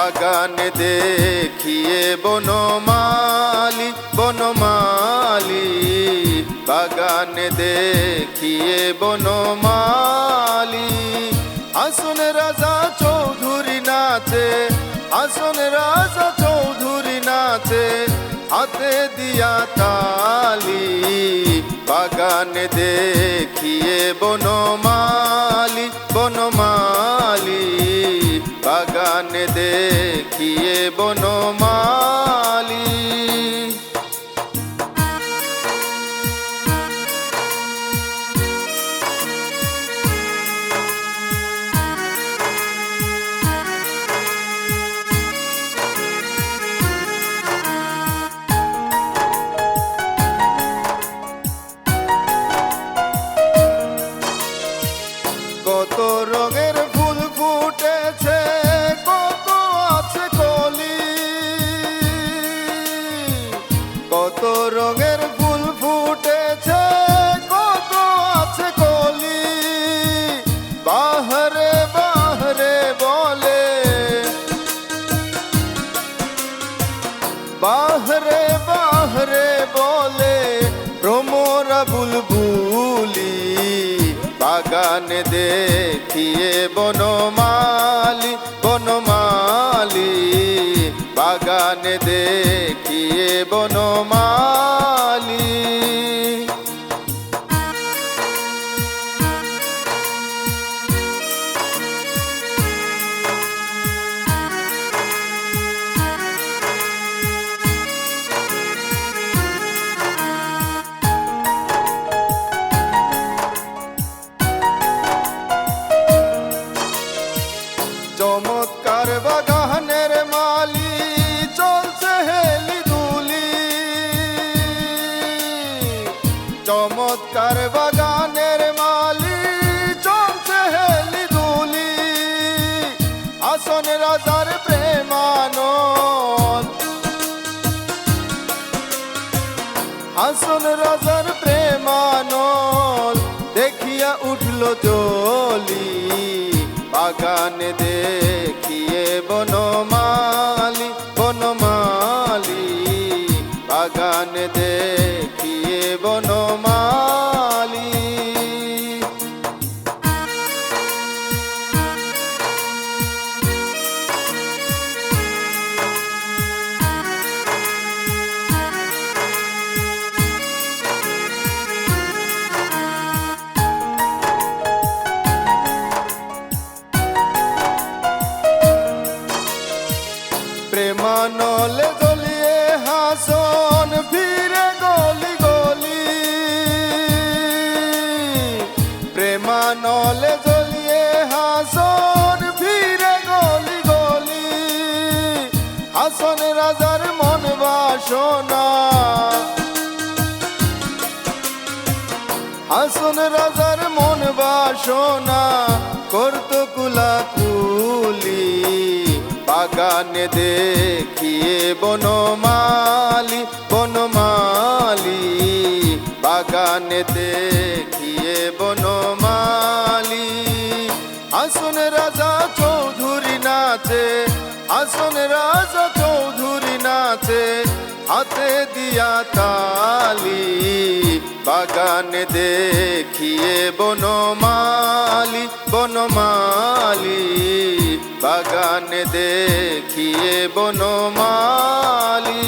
বাগান দেখিয়ে বনমালি বনমালি, বাগান দেখিয়ে বনমালি। আসুন রাজা চৌধুরী নাচে, আসুন রাজা চৌধুরী নাচে, হাতে দিয়া তালি। বাগান দেখিয়ে বনমালি বনমালি বাগান দেখিয়ে বনমালি। কত রঙের কত রঙের ফুল ফুটেছে, কত আছে কলি। বাহারে বাহারে বলে। বাহরে বাহরে বলে ভ্রমরা বুলবুলি বাগান দেখিয়ে বনমালি বনমালি বাগান দেখিয়ে বনমালি। চমৎকার বাগানের মালি চলছে হেলি দুলি। আসন রাজার প্রেমানল হাসন রাজার প্রেমানল দেখিয়া উঠল জলি, বাগান দেখিয়ে বনমালি প্রেমানলে গলিয়ে হাসন, ফিরে গলি গলি। প্রেমানলে গলিয়ে হাসন, ফিরে গলি গলি। হাসন রাজার মন বাসনা। হাসন রাজার মন বাসনা, করত কুলা কুলি বাগান দেখিয়ে বনমালি বনমালি। বাগান দেখিয়ে বনমালি। আসুন রাজা চৌধুরী নাচে আসুন রাজা চৌধুরী নাচে, হাতে দিয়া তালি। বাগান দেখিয়ে বনমালি বনমালি। বাগান দেখিয়ে বনমালি।